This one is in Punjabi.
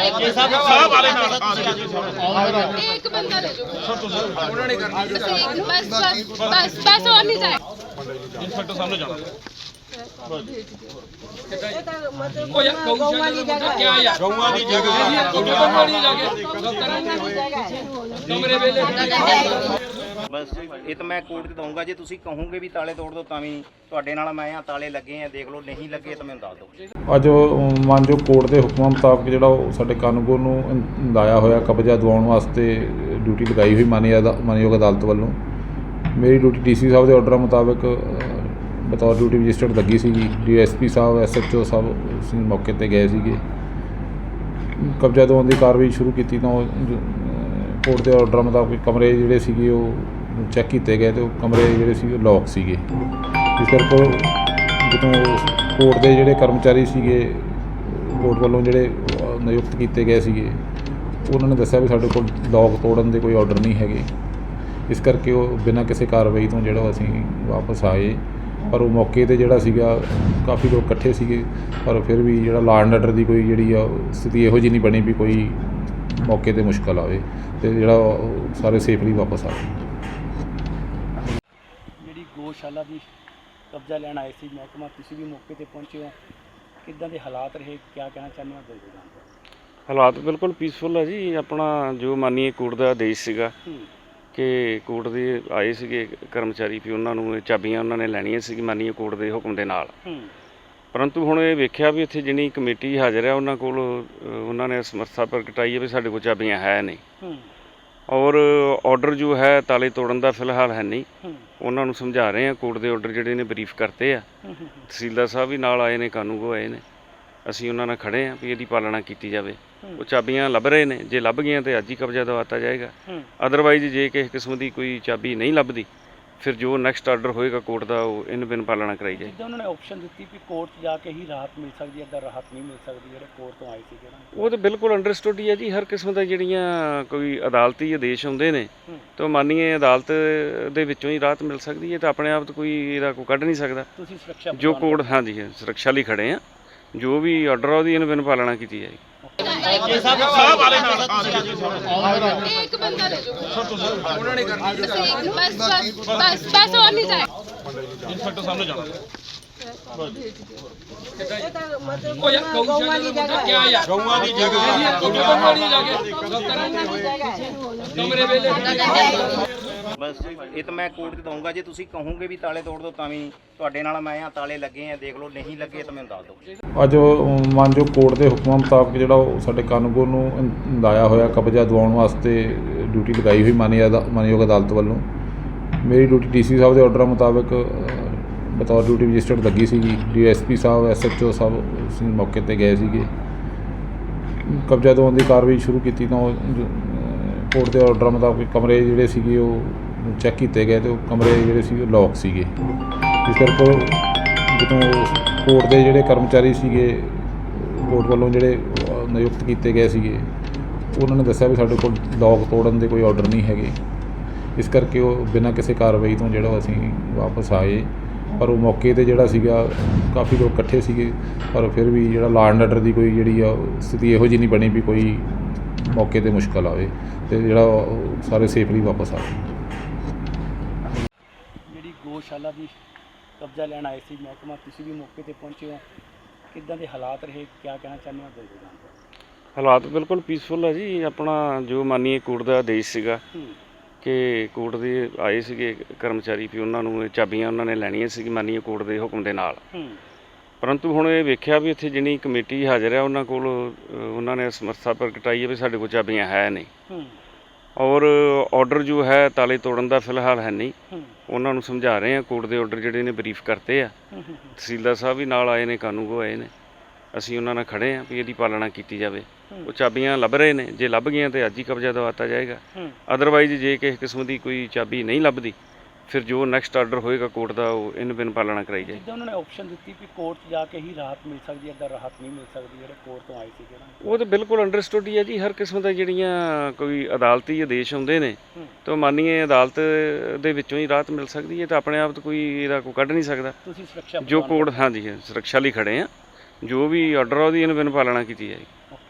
ਸਾਹਿਬ ਵਾਲੇ ਨਾਲ ਇਹ ਇੱਕ ਬੰਦਾ ਲੈ ਜਾਓ ਉਹਨਾਂ ਨੇ ਕਰਨੀ ਇੱਕ ਬਸ ਬਸ ਬਸ ਬਸ ਹੋਰ ਨਹੀਂ ਜਾਏ ਇਨਸਪੈਕਟਰ ਸਾਹਿਬ ਨੇ ਜਾਣਾ ਉਹ ਯਾਰ ਗਊਸ਼ਾਲਾ ਦੀ ਜਗ੍ਹਾ ਕਿਆ ਯਾਰ ਗਊਆਂ ਦੀ ਜਗ੍ਹਾ ਗਊਆਂ ਦੀ ਜਗ੍ਹਾ ਕਮਰੇ ਵੇਲੇ ਬਸ ਇਹ ਤਾਂ ਮੈਂ ਕੋਰਟ 'ਚ ਦਊਂਗਾ, ਜੇ ਤੁਸੀਂ ਕਹੋਗੇ ਵੀ ਤਾਲੇ ਤੋੜ ਦਿਓ ਤਾਂ ਵੀ ਤੁਹਾਡੇ ਨਾਲ ਮੈਂ ਆ ਤਾਲੇ ਲੱਗੇ ਆ, ਦੇਖ ਲਓ, ਨਹੀਂ ਲੱਗੇ ਤਾਂ ਮੈਨੂੰ ਦੱਸ ਦਿਓ। ਅੱਜ ਉਹ ਕੋਰਟ ਦੇ ਹੁਕਮਾਂ ਮੁਤਾਬਕ ਜਿਹੜਾ ਉਹ ਸਾਡੇ ਕਾਨੂੰਗੋ ਨੂੰ ਲਾਇਆ ਹੋਇਆ ਕਬਜ਼ਾ ਦਿਵਾਉਣ ਵਾਸਤੇ ਡਿਊਟੀ ਲਗਾਈ ਹੋਈ ਮਾਨਯੋਗ ਅਦਾਲਤ ਵੱਲੋਂ। ਮੇਰੀ ਡਿਊਟੀ ਡੀਸੀ ਸਾਹਿਬ ਦੇ ਆਰਡਰ ਮੁਤਾਬਕ ਬਤੌਰ ਡਿਊਟੀ ਰਜਿਸਟਰਡ ਲੱਗੀ ਸੀਗੀ। ਡੀਐਸਪੀ ਸਾਹਿਬ ਐਸਐਚਓ ਸਾਹਿਬ ਅਸੀਂ ਮੌਕੇ ਤੇ ਗਏ ਸੀਗੇ। ਕਬਜ਼ਾ ਦਿਵਾਉਣ ਦੀ ਕਾਰਵਾਈ ਸ਼ੁਰੂ ਕੀਤੀ ਤਾਂ ਉਹ ਕੋਰਟ ਦੇ ਆਰਡਰ ਮੁਤਾਬਕ ਕਮਰੇ ਜਿਹੜੇ ਸੀਗੇ ਉਹ ਚੈੱਕ ਕੀਤੇ ਗਏ ਤੇ ਉਹ ਕਮਰੇ ਜਿਹੜੇ ਸੀ ਲੌਕ ਸੀਗੇ। ਇਸ ਕਰਕੇ ਜਦੋਂ ਕੋਰਟ ਦੇ ਜਿਹੜੇ ਕਰਮਚਾਰੀ ਸੀਗੇ, ਕੋਰਟ ਵੱਲੋਂ ਜਿਹੜੇ ਨਿਯੁਕਤ ਕੀਤੇ ਗਏ ਸੀਗੇ, ਉਹਨਾਂ ਨੇ ਦੱਸਿਆ ਵੀ ਸਾਡੇ ਕੋਲ ਲੌਕ ਤੋੜਨ ਦੇ ਕੋਈ ਆਰਡਰ ਨਹੀਂ ਹੈਗੇ। ਇਸ ਕਰਕੇ ਉਹ ਬਿਨਾਂ ਕਿਸੇ ਕਾਰਵਾਈ ਤੋਂ ਜਿਹੜਾ ਅਸੀਂ ਵਾਪਸ ਆਏ। ਪਰ ਉਹ ਮੌਕੇ ਤੇ ਜਿਹੜਾ ਸੀਗਾ, ਕਾਫੀ ਲੋਕ ਇਕੱਠੇ ਸੀਗੇ। ਪਰ ਫਿਰ ਵੀ ਜਿਹੜਾ ਲਾਅ ਐਂਡ ਆਰਡਰ ਦੀ ਕੋਈ ਜਿਹੜੀ ਆ, ਸਥਿਤੀ ਇਹੋ ਜਿਹੀ ਨਹੀਂ ਬਣੀ ਵੀ ਕੋਈ ਮੌਕੇ ਤੇ ਮੁਸ਼ਕਲ ਆਵੇ ਤੇ ਜਿਹੜਾ ਉਹ ਸਾਰੇ ਸੇਫਲੀ ਵਾਪਸ ਆ ਗਏ ਗੋਸ਼ਾਲਾ ਦੀ ਕਬਜ਼ਾ ਲੈਣ ਆਏ ਸੀ ਮਹਿਕਮਾ ਤੁਸੀਂ ਵੀ ਮੌਕੇ ਤੇ ਪਹੁੰਚੇ ਹੋ। ਕਿੱਦਾਂ ਦੇ ਹਾਲਾਤ ਰਹੇ? ਕਿਆ ਕਹਿਣਾ ਚਾਹੁੰਦੇ ਹੋ? ਦੱਸੋ ਜਾਣਕਾਰੀ ਹਾਲਾਤ ਬਿਲਕੁਲ ਪੀਸਫੁਲ ਹੈ ਜੀ। ਆਪਣਾ ਜੋ ਮਾਨੀਏ ਕੋਰਟ ਦਾ ਆਦੇਸ਼ ਸੀਗਾ ਕਿ ਕੋਰਟ ਦੇ ਆਏ ਸੀਗੇ ਕਰਮਚਾਰੀ ਵੀ ਉਹਨਾਂ ਨੂੰ ਇਹ ਚਾਬੀਆਂ ਉਹਨਾਂ ਨੇ ਲੈਣੀਆਂ ਸੀ ਮਾਨੀਏ ਕੋਰਟ ਦੇ ਹੁਕਮ ਦੇ ਨਾਲ। ਪਰੰਤੂ ਹੁਣ ਇਹ ਵੇਖਿਆ ਵੀ ਇੱਥੇ ਜਿਹੜੀ ਕਮੇਟੀ ਹਾਜ਼ਰ ਹੈ ਉਹਨਾਂ ਕੋਲ ਉਹਨਾਂ ਨੇ ਸਮਰਥਾ ਪ੍ਰਗਟਾਈ ਹੈ ਵੀ ਸਾਡੇ ਕੋਲ ਚਾਬੀਆਂ ਹੈ ਨਹੀਂ। ਔਰ ਆਰਡਰ ਜੋ ਹੈ ਤਾਲੇ ਤੋੜਨ ਦਾ ਫਿਲਹਾਲ ਹੈ ਨਹੀਂ। ਉਹਨਾਂ ਨੂੰ ਸਮਝਾ ਰਹੇ ਆ ਕੋਰਟ ਦੇ ਆਰਡਰ ਜਿਹੜੇ ਨੇ ਬਰੀਫ ਕਰਤੇ ਆ। ਤਹਿਸੀਲਦਾਰ ਸਾਹਿਬ ਵੀ ਨਾਲ ਆਏ ਨੇ ਕਾਨੂੰਗੋ ਆਏ ਨੇ। ਅਸੀਂ ਉਹਨਾਂ ਨਾਲ ਖੜੇ ਆ ਵੀ ਇਹਦੀ ਪਾਲਣਾ ਕੀਤੀ ਜਾਵੇ। ਉਹ ਚਾਬੀਆਂ ਲੱਭ ਰਹੇ ਨੇ। ਜੇ ਲੱਭ ਗਈਆਂ ਤੇ ਅੱਜ ਹੀ ਕਬਜ਼ਾ ਦਵਾਤਾ ਜਾਏਗਾ। ਅਦਰਵਾਈਜ਼ ਜੇ ਕਿਸੇ ਕਿਸਮ ਦੀ ਕੋਈ ਚਾਬੀ ਨਹੀਂ ਲੱਭਦੀ ਫਿਰ ਜੋ ਨੈਕਸਟ ਆਰਡਰ ਹੋਏਗਾ ਕੋਰਟ ਦਾ ਉਹ ਇਨ ਬਿਨ ਪਾਲਣਾ ਕਰਾਈ ਜਾਏ। ਜਿੱਦਾਂ ਉਹਨਾਂ ਨੇ ਆਪਸ਼ਨ ਦਿੱਤੀ ਕਿ ਕੋਰਟ 'ਚ ਜਾ ਕੇ ਹੀ ਰਾਹਤ ਮਿਲ ਸਕਦੀ ਹੈ ਅੱਦਾ ਰਾਹਤ ਨਹੀਂ ਮਿਲ ਸਕਦੀ ਜਿਹੜੇ ਕੋਰਟ ਤੋਂ ਆਏ ਸੀਗੇ ਨਾ। ਉਹ ਤਾਂ ਬਿਲਕੁਲ ਅੰਡਰਸਟੂਡ ਹੀ ਹੈ ਜੀ ਹਰ ਕਿਸਮ ਦਾ ਜਿਹੜੀਆਂ ਕੋਈ ਅਦਾਲਤੀ ਆਦੇਸ਼ ਹੁੰਦੇ ਨੇ। ਤਾਂ ਮੰਨੀਏ ਅਦਾਲਤ ਦੇ ਵਿੱਚੋਂ ਹੀ ਰਾਹਤ ਮਿਲ ਸਕਦੀ ਹੈ ਤਾਂ ਆਪਣੇ ਆਪ ਤਾਂ ਕੋਈ ਇਹਦਾ ਕੋਈ ਕੱਢ ਨਹੀਂ ਸਕਦਾ। ਤੁਸੀਂ ਸੁਰੱਖਿਆ ਜੋ ਕੋਰਟ ਹਾਂਜੀ ਸੁਰੱਖਿਆ ਲਈ ਖੜੇ ਆ ਜੋ ਵੀ ਆਰਡਰ ਆ ਉਹਦੀ ਇਨ ਬਿਨ ਪਾਲਣਾ ਕੀਤੀ ਜਾਏਗੀ। ਇੱਕ ਬੰਦਾ ਲੈ ਜਾਓ ਅਸੀਂ ਬਸ ਬਸ ਬਸ ਬਸ ਹੋਰ ਨਹੀਂ ਜਾਏ ਇਨਸਪੈਕਟਰ ਸਾਹਿਬ ਨੇ ਜਾਣਾ ਉਹ ਯਾਰ ਗਊਸ਼ਾਲਾ ਦਾ ਮੁੱਦਾ ਕਿਆ ਯਾਰ ਗਊਆਂ ਦੀ ਜਗ੍ਹਾ ਗਊਆਂ ਦੀ ਜਗ੍ਹਾ ਕਮਰੇ ਵੇਲੇ ਬਸ ਇਹ ਤਾਂ ਮੈਂ ਕੋਰਟ 'ਚ ਦਊਂਗਾ, ਜੇ ਤੁਸੀਂ ਕਹੋਗੇ ਵੀ ਤਾਲੇ ਤੋੜ ਦਿਓ ਤਾਂ ਵੀ ਤੁਹਾਡੇ ਨਾਲ ਮੈਂ ਆ ਤਾਲੇ ਲੱਗੇ ਆ, ਦੇਖ ਲਓ, ਨਹੀਂ ਲੱਗੇ ਤਾਂ ਮੈਨੂੰ ਦੱਸ ਦਿਓ। ਅੱਜ ਉਹ ਕੋਰਟ ਦੇ ਹੁਕਮਾਂ ਮੁਤਾਬਕ ਜਿਹੜਾ ਉਹ ਸਾਡੇ ਕਾਨੂੰਗੋ ਨੂੰ ਲਾਇਆ ਹੋਇਆ ਕਬਜ਼ਾ ਦਿਵਾਉਣ ਵਾਸਤੇ ਡਿਊਟੀ ਲਗਾਈ ਹੋਈ ਮਾਨਯੋਗ ਅਦਾਲਤ ਵੱਲੋਂ। ਮੇਰੀ ਡਿਊਟੀ ਡੀਸੀ ਸਾਹਿਬ ਦੇ ਆਰਡਰ ਮੁਤਾਬਕ ਬਤੌਰ ਡਿਊਟੀ ਰਜਿਸਟਰਡ ਲੱਗੀ ਸੀਗੀ। ਡੀਐਸਪੀ ਸਾਹਿਬ, ਐਸਐਚਓ ਸਾਹਿਬ ਅਸੀਂ ਮੌਕੇ ਤੇ ਗਏ ਸੀਗੇ। ਕਬਜ਼ਾ ਦਿਵਾਉਣ ਦੀ ਕਾਰਵਾਈ ਸ਼ੁਰੂ ਕੀਤੀ ਤਾਂ ਉਹ ਕੋਰਟ ਦੇ ਆਰਡਰ ਮੁਤਾਬਕ ਕਮਰੇ ਜਿਹੜੇ ਸੀਗੇ ਉਹ ਚੈੱਕ ਕੀਤੇ ਗਏ ਤੇ ਉਹ ਕਮਰੇ ਜਿਹੜੇ ਸੀ ਲੌਕ ਸੀਗੇ। ਇਸ ਕਰਕੇ ਜਦੋਂ ਕੋਰਟ ਦੇ ਜਿਹੜੇ ਕਰਮਚਾਰੀ ਸੀਗੇ, ਕੋਰਟ ਵੱਲੋਂ ਜਿਹੜੇ ਨਿਯੁਕਤ ਕੀਤੇ ਗਏ ਸੀਗੇ, ਉਹਨਾਂ ਨੇ ਦੱਸਿਆ ਵੀ ਸਾਡੇ ਕੋਲ ਲੌਕ ਤੋੜਨ ਦੇ ਕੋਈ ਆਰਡਰ ਨਹੀਂ ਹੈਗੇ। ਇਸ ਕਰਕੇ ਉਹ ਬਿਨਾਂ ਕਿਸੇ ਕਾਰਵਾਈ ਤੋਂ ਜਿਹੜਾ ਅਸੀਂ ਵਾਪਸ ਆਏ। ਪਰ ਉਹ ਮੌਕੇ ਤੇ ਜਿਹੜਾ ਸੀਗਾ, ਕਾਫੀ ਲੋਕ ਇਕੱਠੇ ਸੀਗੇ, ਪਰ ਫਿਰ ਵੀ ਜਿਹੜਾ ਲਾਅ ਐਂਡ ਆਰਡਰ ਦੀ ਕੋਈ ਜਿਹੜੀ ਆ, ਸਥਿਤੀ ਇਹੋ ਜਿਹੀ ਨਹੀਂ ਬਣੀ ਵੀ ਕੋਈ ਮੌਕੇ ਤੇ ਮੁਸ਼ਕਲ ਆਵੇ ਤੇ ਜਿਹੜਾ ਉਹ ਸਾਰੇ ਸੇਫਲੀ ਵਾਪਸ ਆ ਗਏ ਗੋਸ਼ਾਲਾ ਦੀ ਕਬਜ਼ਾ ਲੈਣ ਆਏ ਸੀ ਮਹਿਕਮਾ ਤੁਸੀਂ ਵੀ ਮੌਕੇ ਤੇ ਪਹੁੰਚੇ ਹੋ। ਕਿੱਦਾਂ ਦੇ ਹਾਲਾਤ ਰਹੇ? ਕਿਆ ਕਹਿਣਾ ਚਾਹੁੰਦੇ ਹੋ? ਜਾਣਕਾਰੀ ਹਾਲਾਤ ਬਿਲਕੁਲ ਪੀਸਫੁਲ ਹੈ ਜੀ। ਆਪਣਾ ਜੋ ਮਾਨੀਏ ਕੋਰਟ ਦਾ ਆਦੇਸ਼ ਸੀਗਾ ਕਿ ਕੋਰਟ ਦੇ ਆਏ ਸੀਗੇ ਕਰਮਚਾਰੀ ਵੀ ਉਹਨਾਂ ਨੂੰ ਇਹ ਚਾਬੀਆਂ ਉਹਨਾਂ ਨੇ ਲੈਣੀਆਂ ਸੀ ਮਾਨੀਏ ਕੋਰਟ ਦੇ ਹੁਕਮ ਦੇ ਨਾਲ। ਪਰੰਤੂ ਹੁਣ ਇਹ ਵੇਖਿਆ ਵੀ ਇੱਥੇ ਜਿਹੜੀ ਕਮੇਟੀ ਹਾਜ਼ਰ ਹੈ ਉਹਨਾਂ ਕੋਲ ਉਹਨਾਂ ਨੇ ਸਮਰਥਾ ਪ੍ਰਗਟਾਈ ਹੈ ਵੀ ਸਾਡੇ ਕੋਲ ਚਾਬੀਆਂ ਹੈ ਨਹੀਂ। ਔਰ ਆਰਡਰ ਜੋ ਹੈ ਤਾਲੇ ਤੋੜਨ ਦਾ ਫਿਲਹਾਲ ਹੈ ਨਹੀਂ। ਉਹਨਾਂ ਨੂੰ ਸਮਝਾ ਰਹੇ ਆ ਕੋਰਟ ਦੇ ਆਰਡਰ ਜਿਹੜੇ ਨੇ ਬਰੀਫ ਕਰਤੇ ਆ। ਤਹਿਸੀਲਦਾਰ ਸਾਹਿਬ ਵੀ ਨਾਲ ਆਏ ਨੇ ਕਾਨੂੰਗੋ ਆਏ ਨੇ। ਅਸੀਂ ਉਹਨਾਂ ਨਾਲ ਖੜੇ ਆ ਵੀ ਇਹਦੀ ਪਾਲਣਾ ਕੀਤੀ ਜਾਵੇ। ਉਹ ਚਾਬੀਆਂ ਲੱਭ ਰਹੇ ਨੇ। ਜੇ ਲੱਭ ਗਈਆਂ ਤੇ ਅੱਜ ਹੀ ਕਬਜ਼ਾ ਦਵਾਤਾ ਜਾਏਗਾ। ਅਦਰਵਾਈਜ਼ ਜੇ ਕਿਸੇ ਕਿਸਮ ਦੀ ਕੋਈ ਚਾਬੀ ਨਹੀਂ ਲੱਭਦੀ ਫਿਰ ਜੋ ਨੈਕਸਟ ਆਰਡਰ ਹੋਏਗਾ ਕੋਰਟ ਦਾ ਉਹ ਇਨ ਬਿਨ ਪਾਲਣਾ ਕਰਾਈ ਜਾਏ। ਜਿੱਦਾਂ ਉਹਨਾਂ ਨੇ ਆਪਸ਼ਨ ਦਿੱਤੀ ਕਿ ਕੋਰਟ 'ਚ ਜਾ ਕੇ ਹੀ ਰਾਹਤ ਮਿਲ ਸਕਦੀ ਹੈ ਅੱਦਾ ਰਾਹਤ ਨਹੀਂ ਮਿਲ ਸਕਦੀ ਜਿਹੜੇ ਕੋਰਟ ਤੋਂ ਆਏ ਸੀਗੇ ਨਾ। ਉਹ ਤਾਂ ਬਿਲਕੁਲ ਅੰਡਰਸਟੂਡ ਹੀ ਹੈ ਜੀ ਹਰ ਕਿਸਮ ਦਾ ਜਿਹੜੀਆਂ ਕੋਈ ਅਦਾਲਤੀ ਆਦੇਸ਼ ਹੁੰਦੇ ਨੇ। ਤਾਂ ਮੰਨੀਏ ਅਦਾਲਤ ਦੇ ਵਿੱਚੋਂ ਹੀ ਰਾਹਤ ਮਿਲ ਸਕਦੀ ਹੈ ਤਾਂ ਆਪਣੇ ਆਪ ਤਾਂ ਕੋਈ ਇਹਦਾ ਕੋਈ ਕੱਢ ਨਹੀਂ ਸਕਦਾ। ਤੁਸੀਂ ਸੁਰੱਖਿਆ ਜੋ ਕੋਰਟ ਹਾਂਜੀ ਸੁਰੱਖਿਆ ਲਈ ਖੜੇ ਆ ਜੋ ਵੀ ਆਰਡਰ ਆ ਉਹਦੀ ਇਨ ਬਿਨ ਪਾਲਣਾ ਕੀਤੀ ਜਾਏਗੀ।